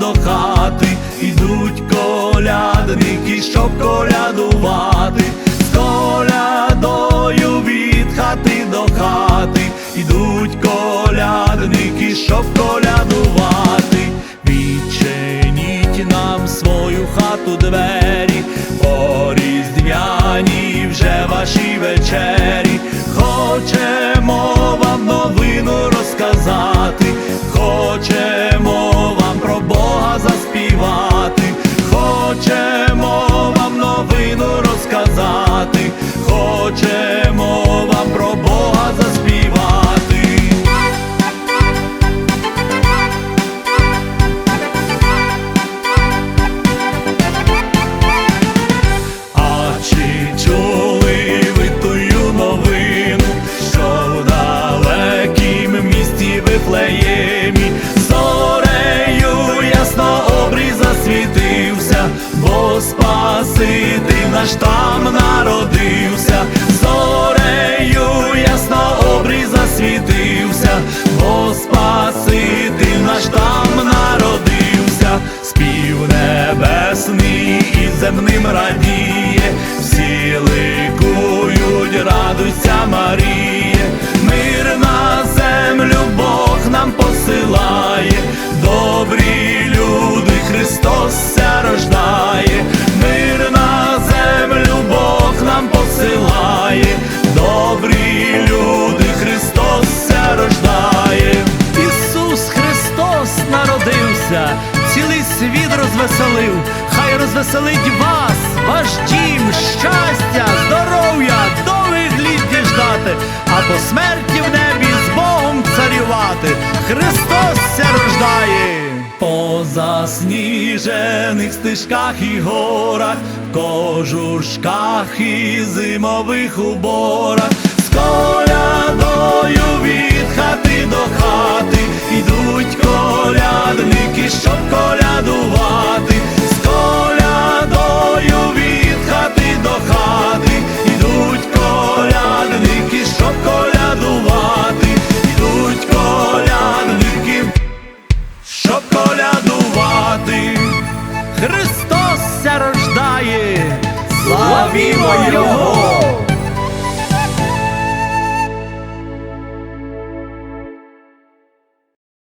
до хати, ідуть колядники, щоб колядувати, з колядою від хати до хати, ідуть колядники, щоб колядувати, хочемо вам про Бога заспівати. А чи чули ви тую новину, що в далекім місті Вифлеємі зорею ясно обрій засвітився, бо Спаситель наш там народився, зорею ясно обрій засвітився, бо Спаситель наш там народився, спів небесний і земним радіє, всі ликують, радуйся, Маріє, народився, цілий світ розвеселив, хай розвеселить вас, ваш дім, щастя, здоров'я, довгих літ діждати, а по смерті в небі з Богом царювати. Христос ся рождає. По засніжених стежках і горах, кожушках і зимових уборах, з колядою від хати до хати, ідуть Христос ся рождає, славімо Його!